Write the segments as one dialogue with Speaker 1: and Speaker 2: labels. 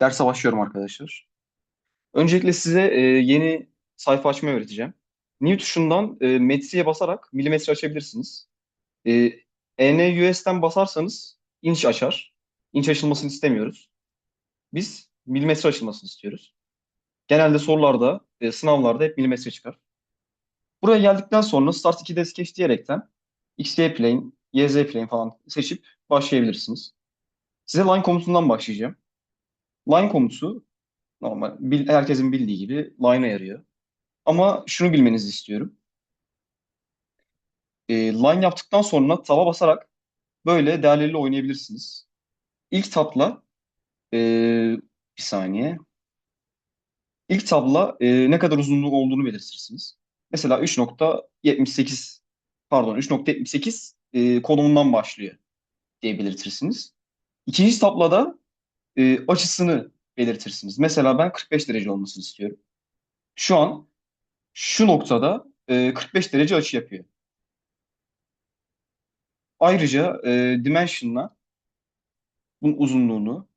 Speaker 1: Derse başlıyorum arkadaşlar. Öncelikle size e, yeni sayfa açmayı öğreteceğim. New tuşundan e, metreye basarak milimetre açabilirsiniz. E, ENUS'ten basarsanız inç açar. İnç açılmasını istemiyoruz. Biz milimetre açılmasını istiyoruz. Genelde sorularda, e, sınavlarda hep milimetre çıkar. Buraya geldikten sonra Start 2 Deskeç diyerekten XY plane, YZ plane falan seçip başlayabilirsiniz. Size line komutundan başlayacağım. Line komutu normal bil- herkesin bildiği gibi line'a yarıyor. Ama şunu bilmenizi istiyorum. E, line yaptıktan sonra taba basarak böyle değerleriyle oynayabilirsiniz. İlk tabla e, bir saniye. İlk tabla e, ne kadar uzunluğu olduğunu belirtirsiniz. Mesela 3.78 pardon 3.78 e, konumundan başlıyor diye belirtirsiniz. İkinci tablada e, açısını belirtirsiniz. Mesela ben 45 derece olmasını istiyorum. Şu an şu noktada e, 45 derece açı yapıyor. Ayrıca e, dimension'la bunun uzunluğunu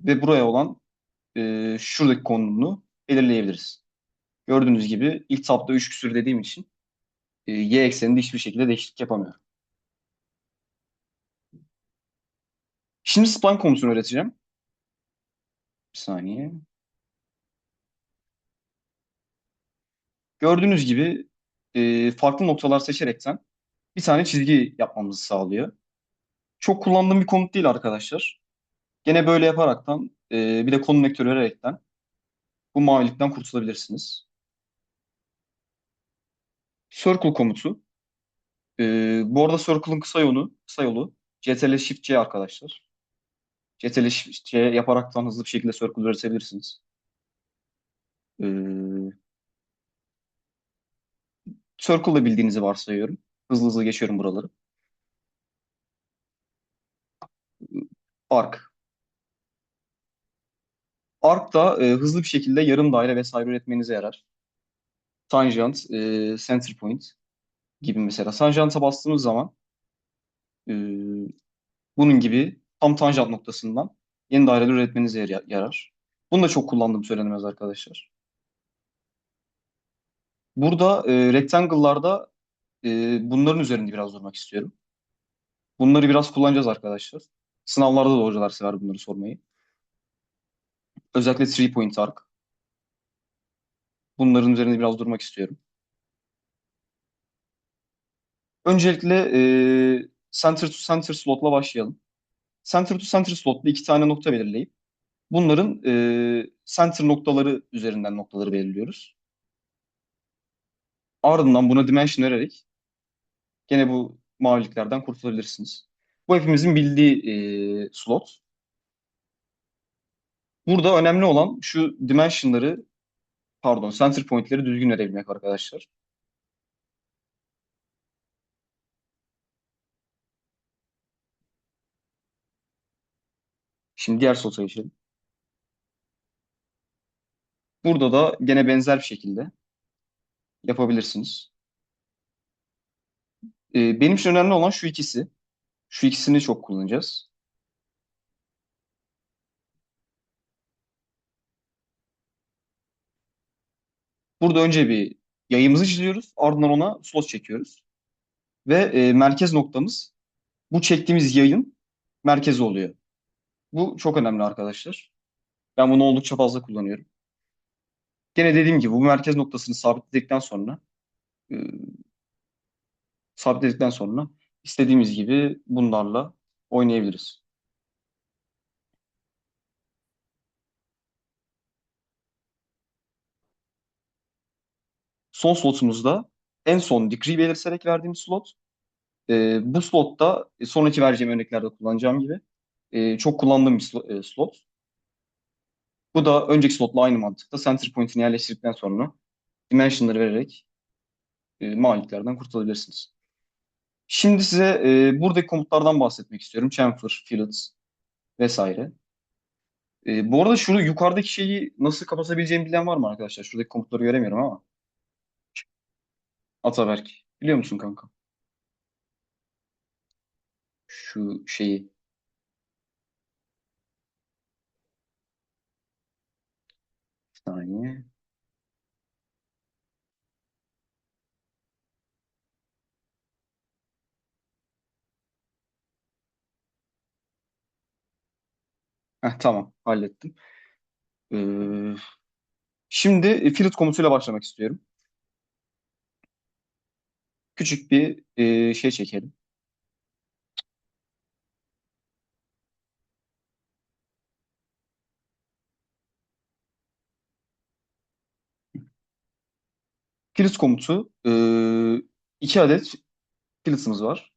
Speaker 1: ve buraya olan e, şuradaki konumunu belirleyebiliriz. Gördüğünüz gibi ilk tabda 3 küsür dediğim için e, y ekseninde hiçbir şekilde değişiklik yapamıyorum. Şimdi spline komutunu öğreteceğim. Saniye. Gördüğünüz gibi e, farklı noktalar seçerekten bir tane çizgi yapmamızı sağlıyor. Çok kullandığım bir komut değil arkadaşlar. Gene böyle yaparaktan e, bir de konum vektörü vererekten bu mavilikten kurtulabilirsiniz. Circle komutu. E, bu arada Circle'ın kısa yolu, kısa yolu CTRL Shift C arkadaşlar. CTRL Shift C yaparaktan hızlı bir şekilde Circle üretebilirsiniz. E, Circle'da bildiğinizi varsayıyorum. Hızlı hızlı geçiyorum buraları. Arc. Arc da e, hızlı bir şekilde yarım daire vesaire üretmenize yarar. Tangent, e, center point gibi mesela. Tangent'a bastığımız zaman e, bunun gibi tam tanjant noktasından yeni daireler üretmenize yar- yarar. Bunu da çok kullandığım söylenemez arkadaşlar. Burada e, rectangle'larda e, bunların üzerinde biraz durmak istiyorum. Bunları biraz kullanacağız arkadaşlar. Sınavlarda da hocalar sever bunları sormayı. Özellikle three point arc. Bunların üzerinde biraz durmak istiyorum. Öncelikle e, center to center slot'la başlayalım. Center to center slot'la iki tane nokta belirleyip bunların e, center noktaları üzerinden noktaları belirliyoruz. Ardından buna dimension vererek gene bu maviliklerden kurtulabilirsiniz. Bu hepimizin bildiği e, slot. Burada önemli olan şu dimensionları pardon center point'leri düzgün verebilmek arkadaşlar. Şimdi diğer slota geçelim. Burada da gene benzer bir şekilde yapabilirsiniz. E, benim için önemli olan şu ikisi. Şu ikisini çok kullanacağız. Burada önce bir yayımızı çiziyoruz. Ardından ona slot çekiyoruz. Ve e, merkez noktamız bu çektiğimiz yayın merkezi oluyor. Bu çok önemli arkadaşlar. Ben bunu oldukça fazla kullanıyorum. Gene dediğim gibi bu merkez noktasını sabitledikten sonra e, sabitledikten sonra istediğimiz gibi bunlarla oynayabiliriz. Son slotumuzda en son degree belirterek verdiğim slot. E, bu slotta e, sonraki vereceğim örneklerde kullanacağım gibi e, çok kullandığım bir slo- e, slot. Bu da önceki slotla aynı mantıkta center point'ini yerleştirdikten sonra dimensionları vererek e, maviliklerden kurtulabilirsiniz. Şimdi size e, buradaki komutlardan bahsetmek istiyorum. Chamfer, fillet vesaire. E, bu arada şunu yukarıdaki şeyi nasıl kapatabileceğimi bilen var mı arkadaşlar? Şuradaki komutları göremiyorum ama. Ataberk. Biliyor musun kanka? Şu şeyi. Saniye. Heh, tamam hallettim. Ee, şimdi fillet komutuyla başlamak istiyorum. Küçük bir e, şey çekelim. Fillet komutu e, iki adet filletimiz var.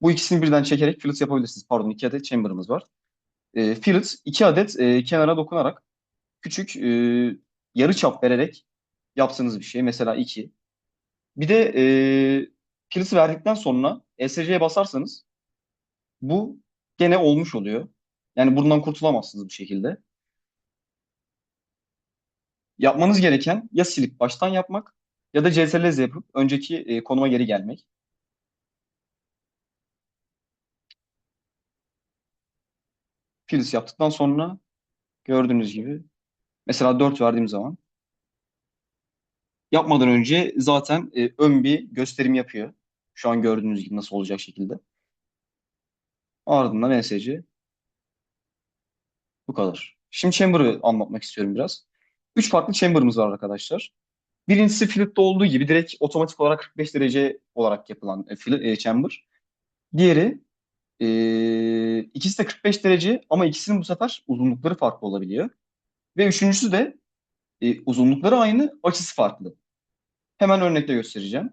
Speaker 1: Bu ikisini birden çekerek fillet yapabilirsiniz. Pardon iki adet chamber'ımız var. E, fillet iki adet e, kenara dokunarak küçük e, yarı çap vererek yaptığınız bir şey. Mesela iki. Bir de e, fillet'i verdikten sonra ESC'ye basarsanız bu gene olmuş oluyor. Yani bundan kurtulamazsınız bu şekilde. Yapmanız gereken ya silip baştan yapmak ya da CTRL-Z yapıp önceki e, konuma geri gelmek. Fillet yaptıktan sonra gördüğünüz gibi mesela 4 verdiğim zaman yapmadan önce zaten e, ön bir gösterim yapıyor. Şu an gördüğünüz gibi nasıl olacak şekilde. Ardından ESC bu kadar. Şimdi chamber'ı anlatmak istiyorum biraz. Üç farklı chamber'ımız var arkadaşlar. Birincisi Philip'te olduğu gibi direkt otomatik olarak 45 derece olarak yapılan e, e, chamber. Diğeri e, ikisi de 45 derece ama ikisinin bu sefer uzunlukları farklı olabiliyor. Ve üçüncüsü de e, uzunlukları aynı, açısı farklı. Hemen örnekle göstereceğim.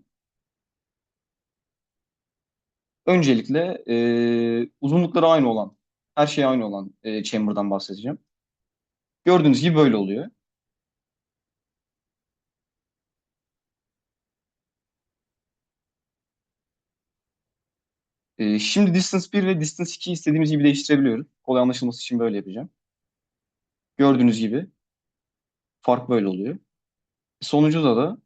Speaker 1: Öncelikle e, uzunlukları aynı olan, her şey aynı olan e, chamber'dan bahsedeceğim. Gördüğünüz gibi böyle oluyor. E, şimdi distance 1 ve distance 2 istediğimiz gibi değiştirebiliyoruz. Kolay anlaşılması için böyle yapacağım. Gördüğünüz gibi fark böyle oluyor. Sonucuda da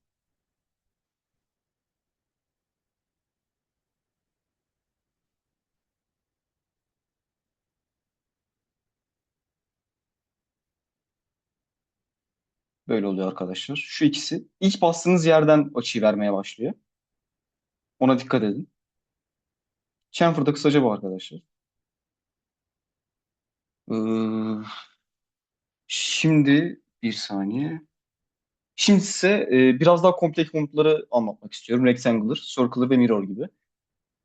Speaker 1: böyle oluyor arkadaşlar. Şu ikisi ilk bastığınız yerden açıyı vermeye başlıyor. Ona dikkat edin. Chamfer'da kısaca bu arkadaşlar. Ee, şimdi bir saniye. Şimdi size e, biraz daha kompleks komutları anlatmak istiyorum. Rectangular, Circular ve Mirror gibi.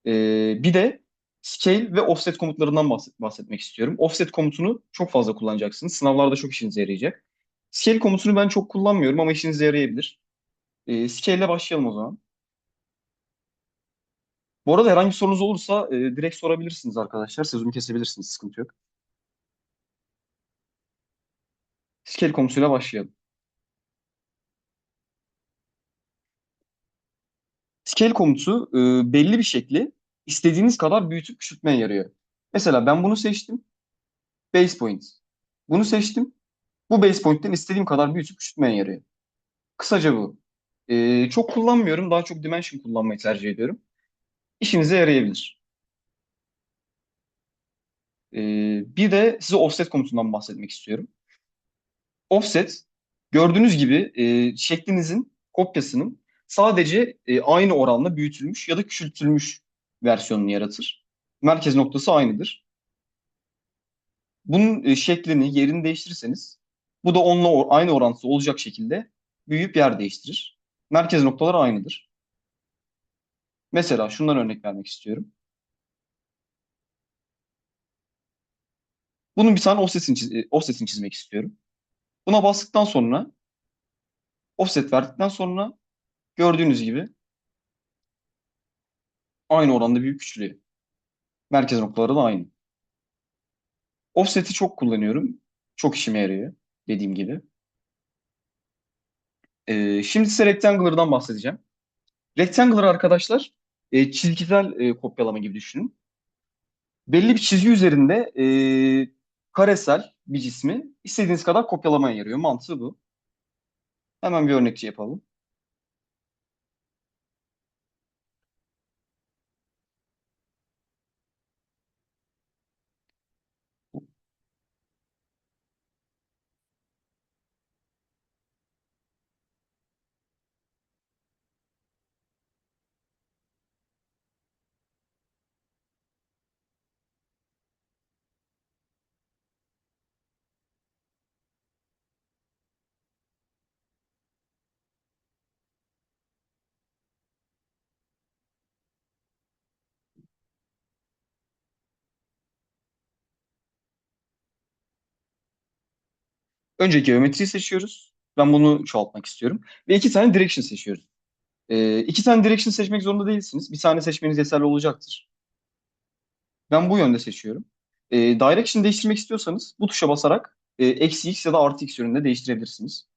Speaker 1: Ee, bir de Scale ve Offset komutlarından bahset- bahsetmek istiyorum. Offset komutunu çok fazla kullanacaksınız. Sınavlarda çok işinize yarayacak. Scale komutunu ben çok kullanmıyorum ama işinize yarayabilir. Ee, Scale ile başlayalım o zaman. Bu arada herhangi bir sorunuz olursa e, direkt sorabilirsiniz arkadaşlar. Sözümü kesebilirsiniz, sıkıntı yok. Scale komutuyla başlayalım. Scale komutu e, belli bir şekli istediğiniz kadar büyütüp küçültmeye yarıyor. Mesela ben bunu seçtim. Base point. Bunu seçtim. Bu base point'ten istediğim kadar büyütüp küçültmeye yarıyor. Kısaca bu. E, çok kullanmıyorum. Daha çok Dimension kullanmayı tercih ediyorum. İşinize yarayabilir. E, bir de size offset komutundan bahsetmek istiyorum. Offset gördüğünüz gibi e, şeklinizin kopyasının sadece e, aynı oranla büyütülmüş ya da küçültülmüş versiyonunu yaratır. Merkez noktası aynıdır. Bunun e, şeklini, yerini değiştirirseniz bu da onunla aynı orantılı olacak şekilde büyüyüp yer değiştirir. Merkez noktaları aynıdır. Mesela şundan örnek vermek istiyorum. Bunun bir tane offset'ini, çiz- e, offset'ini çizmek istiyorum. Buna bastıktan sonra offset verdikten sonra gördüğünüz gibi aynı oranda büyük küçülüyor. Merkez noktaları da aynı. Offset'i çok kullanıyorum. Çok işime yarıyor dediğim gibi. Ee, şimdi size Rectangular'dan bahsedeceğim. Rectangular arkadaşlar e, çizgisel e, kopyalama gibi düşünün. Belli bir çizgi üzerinde e, karesel bir cismi istediğiniz kadar kopyalamaya yarıyor. Mantığı bu. Hemen bir örnekçi yapalım. Önce geometriyi seçiyoruz. Ben bunu çoğaltmak istiyorum. Ve iki tane direction seçiyoruz. Ee, iki tane direction seçmek zorunda değilsiniz. Bir tane seçmeniz yeterli olacaktır. Ben bu yönde seçiyorum. Ee, direction değiştirmek istiyorsanız bu tuşa basarak e, eksi x ya da artı x yönünde değiştirebilirsiniz.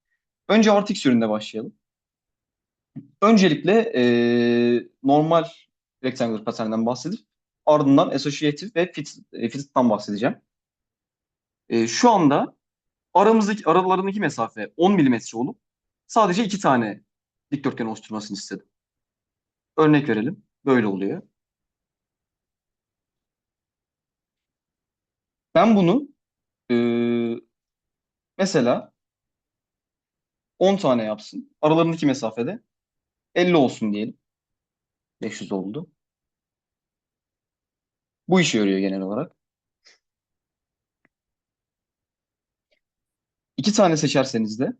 Speaker 1: Önce artı x yönünde başlayalım. Öncelikle e, normal rectangular paternden bahsedip ardından associative ve fit, e, bahsedeceğim. E, şu anda aramızdaki aralarındaki mesafe 10 milimetre olup sadece iki tane dikdörtgen oluşturmasını istedim. Örnek verelim. Böyle oluyor. Ben bunu e, mesela 10 tane yapsın. Aralarındaki mesafede 50 olsun diyelim. 500 oldu. Bu işe yarıyor genel olarak. İki tane seçerseniz de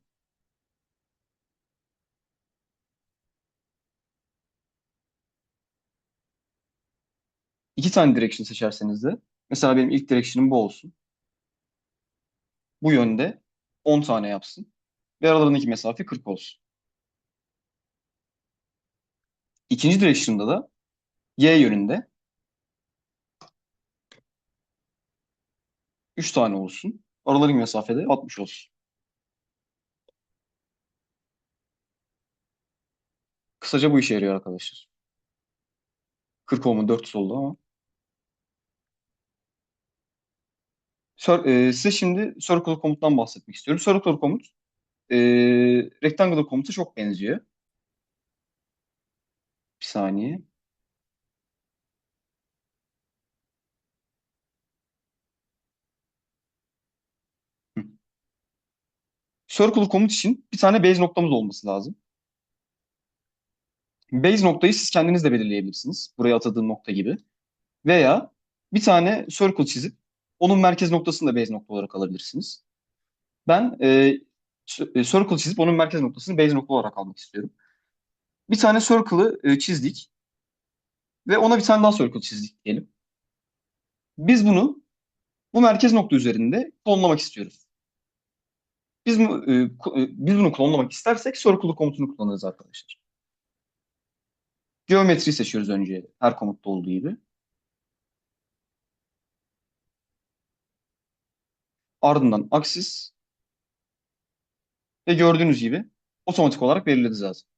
Speaker 1: iki tane direction seçerseniz de mesela benim ilk direction'ım bu olsun. Bu yönde 10 tane yapsın. Ve aralarındaki mesafe 40 olsun. İkinci direction'da da y yönünde 3 tane olsun. Aralarındaki mesafede 60 olsun. Kısaca bu işe yarıyor arkadaşlar. 40 olma 400 oldu ama. Sir, e, size şimdi circular komuttan bahsetmek istiyorum. Circular komut e, rectangular komuta çok benziyor. Bir saniye. Circular komut için bir tane base noktamız olması lazım. Base noktayı siz kendiniz de belirleyebilirsiniz. Buraya atadığım nokta gibi. Veya bir tane circle çizip onun merkez noktasını da base nokta olarak alabilirsiniz. Ben e, e, circle çizip onun merkez noktasını base nokta olarak almak istiyorum. Bir tane circle'ı e, çizdik ve ona bir tane daha circle çizdik diyelim. Biz bunu bu merkez nokta üzerinde klonlamak istiyoruz. Biz, e, e, biz bunu klonlamak istersek circle komutunu kullanırız arkadaşlar. Geometri seçiyoruz önce her komutta olduğu gibi. Ardından aksis ve gördüğünüz gibi otomatik olarak belirledi zaten.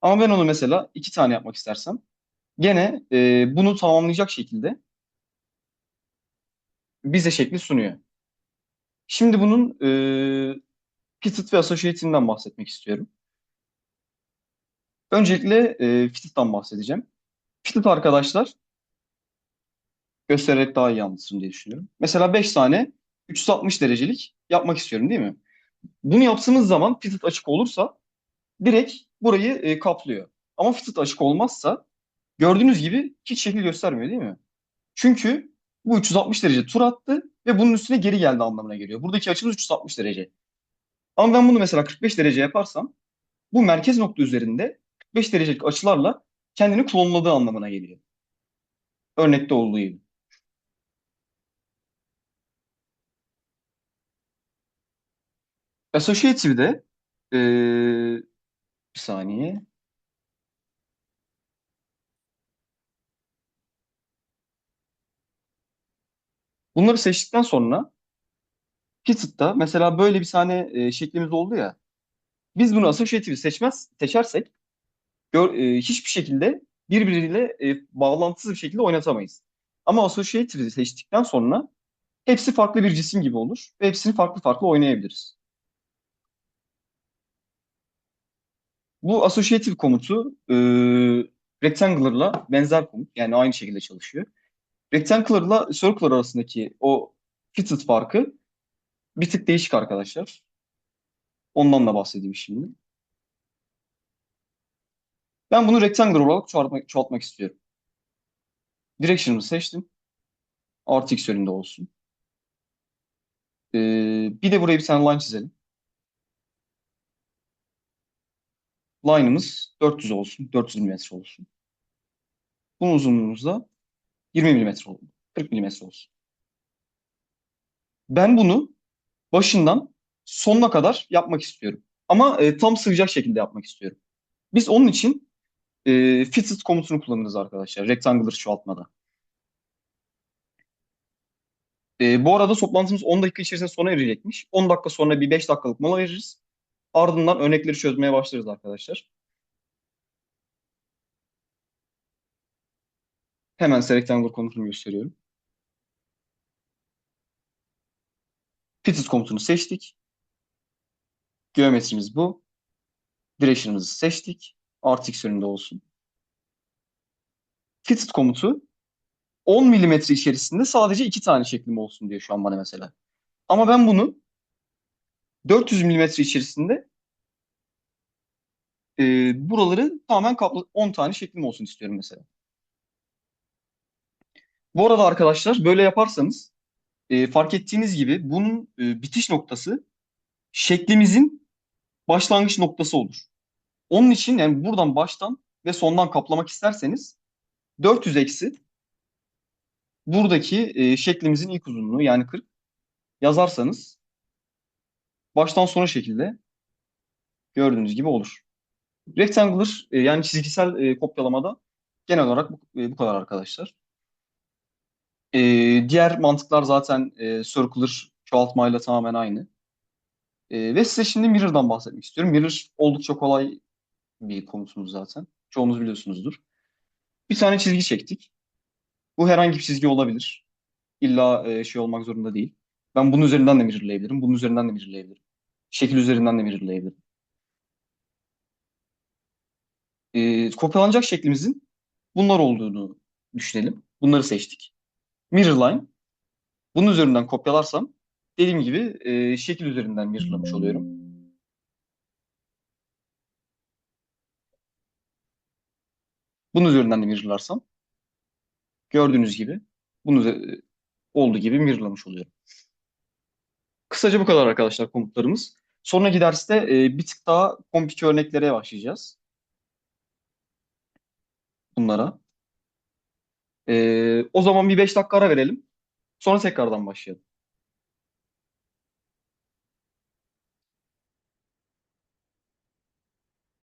Speaker 1: Ama ben onu mesela iki tane yapmak istersem gene e, bunu tamamlayacak şekilde bize şekli sunuyor. Şimdi bunun e, fitted ve associated'inden bahsetmek istiyorum. Öncelikle e, fitted'dan bahsedeceğim. Fitted arkadaşlar göstererek daha iyi anlatırım diye düşünüyorum. Mesela 5 tane 360 derecelik yapmak istiyorum değil mi? Bunu yaptığımız zaman fitted açık olursa direkt burayı e, kaplıyor. Ama fitted açık olmazsa gördüğünüz gibi hiç şekil göstermiyor değil mi? Çünkü bu 360 derece tur attı ve bunun üstüne geri geldi anlamına geliyor. Buradaki açımız 360 derece. Ama ben bunu mesela 45 derece yaparsam bu merkez nokta üzerinde 45 derecelik açılarla kendini klonladığı anlamına geliyor. Örnekte olduğu gibi. Associative'de eee bir saniye. Bunları seçtikten sonra Fitted'da mesela böyle bir tane e, şeklimiz oldu ya. Biz bunu associative'i seçmez, seçersek gör, e, hiçbir şekilde birbiriyle e, bağlantısız bir şekilde oynatamayız. Ama associative'i seçtikten sonra hepsi farklı bir cisim gibi olur ve hepsini farklı farklı oynayabiliriz. Bu associative komutu e, rectangular'la benzer komut. Yani aynı şekilde çalışıyor. Rectangular'la circular arasındaki o fitted farkı bir tık değişik arkadaşlar. Ondan da bahsedeyim şimdi. Ben bunu rectangular olarak çoğaltmak, çoğaltmak istiyorum. Direction'ımı seçtim. Artı x yönünde olsun. Ee, bir de buraya bir tane line çizelim. Line'ımız 400 olsun. 400 mm olsun. Bunun uzunluğumuz da 20 mm olsun. 40 mm olsun. Ben bunu başından sonuna kadar yapmak istiyorum. Ama e, tam sığacak şekilde yapmak istiyorum. Biz onun için e, fitted komutunu kullanırız arkadaşlar. Rectangular çoğaltmada. E, bu arada toplantımız 10 dakika içerisinde sona erecekmiş. 10 dakika sonra bir 5 dakikalık mola veririz. Ardından örnekleri çözmeye başlarız arkadaşlar. Hemen size rectangular komutunu gösteriyorum. Fitted komutunu seçtik. Geometrimiz bu. Direction'ımızı seçtik. Artı x olsun. Fitted komutu 10 milimetre içerisinde sadece iki tane şeklim olsun diyor şu an bana mesela. Ama ben bunu 400 milimetre içerisinde e, buraları tamamen kaplı 10 tane şeklim olsun istiyorum mesela. Bu arada arkadaşlar böyle yaparsanız e, fark ettiğiniz gibi bunun e, bitiş noktası şeklimizin başlangıç noktası olur. Onun için yani buradan baştan ve sondan kaplamak isterseniz 400 eksi buradaki e, şeklimizin ilk uzunluğu yani 40 yazarsanız baştan sona şekilde gördüğünüz gibi olur. Rectangular e, yani çizgisel e, kopyalamada genel olarak bu, e, bu kadar arkadaşlar. E, diğer mantıklar zaten e, circular çoğaltmayla tamamen aynı. E, ve size şimdi mirror'dan bahsetmek istiyorum. Mirror oldukça kolay bir komutumuz zaten. Çoğunuz biliyorsunuzdur. Bir tane çizgi çektik. Bu herhangi bir çizgi olabilir. İlla e, şey olmak zorunda değil. Ben bunun üzerinden de mirrorlayabilirim. Bunun üzerinden de mirrorlayabilirim. Şekil üzerinden de mirrorlayabilirim. E, kopyalanacak şeklimizin bunlar olduğunu düşünelim. Bunları seçtik. Mirror line. Bunun üzerinden kopyalarsam dediğim gibi e, şekil üzerinden mirrorlamış oluyorum. Bunun üzerinden de mirrorlarsam gördüğünüz gibi bunun olduğu gibi mirrorlamış oluyorum. Kısaca bu kadar arkadaşlar komutlarımız. Sonraki derste e, bir tık daha komplike örneklere başlayacağız. Bunlara. E, o zaman bir 5 dakika ara verelim. Sonra tekrardan başlayalım.